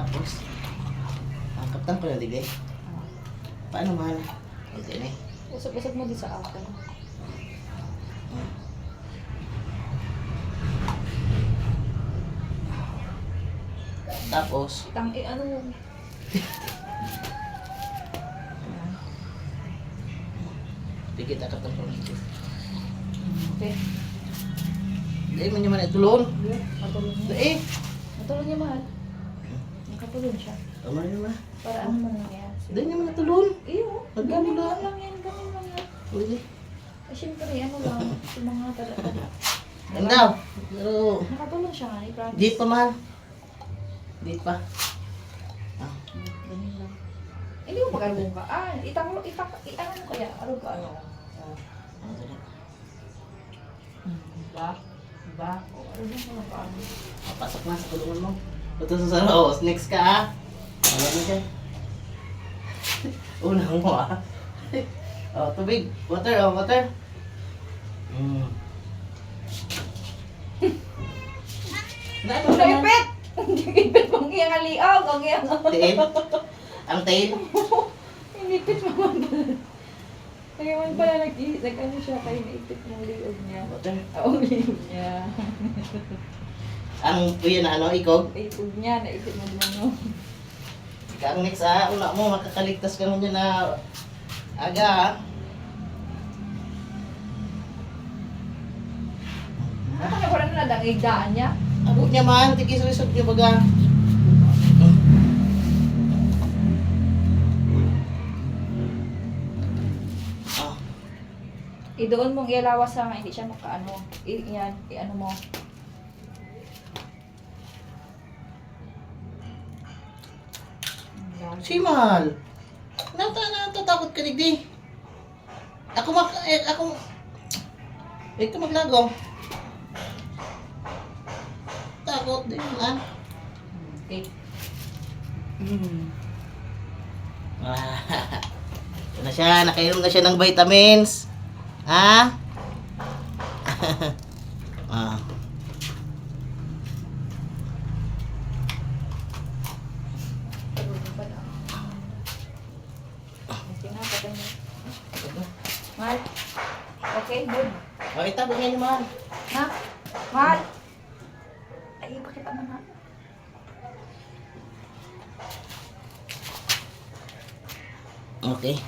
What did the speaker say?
Tapos, ang kaptan ko na digay. Paano mahal? Okay na eh. Usap-usap mo din sa akin. Tapos, Tang, eh, ano mo? dikit ang kaptan ko na digay. Okay. Dahil mo naman itulon. Matulog niya. Eh, Matulog niya, mahal. Nakatulog siya. tama rin naman. Para ano man nangyayari. Dahil naman itulon. Iyo, gamin lang lang yan, gamin lang yan. Pwede. Eh, syempre, ano lang, yung mga tada-tada. Yan daw. Pero, Nakatulog siya nga, i-promise. di pa mahal. Di pa. Ah, Ganun lang. Hindi mo mag-arugong ka. Ah, itang, itang, itang, ano kaya? Arug ka, ano? ah, sige. Diba? Diba? O, arugong ka lang pa. ano? Ah, Pasok na sa kulungan mo. Ito sa sana. Oh, next ka ah. Ano mo siya? Unang mo ah. oh, tubig. Water, oh, water. Mm. Na, ito Ang naman. ipit! Hindi ipit mong iyang aliaw, ang iyang Tail. Ang tail. Inipit mo man pala. Kaya man pala nag, nag ano siya kaya naipit mong liog niya. Water. Oo, liog niya. Ang, yun na ano, ikog. Liog niya, naipit mo din ano. Ang next ah, una mo, makakaligtas ka dyan na aga ah. Ano ka na na dangigdaan niya? Abot niya man, tikis-risog niya baga. Ah, Idoon mong ilawas sa hindi siya makaano. I, yan, i-ano mo. Si Mahal. Nata, natatakot ka digdi. Ako mak... Eh, ako... Ito maglago. Takot din ah. Okay. Ah, ito na siya, nakainom na siya ng vitamins. Ha? ah. Okay na, patay na. Mahal. Okay, good. Oh, itabi niya niyo, Mahal. Ha? Mahal. Ay, pakita mo na. Okay.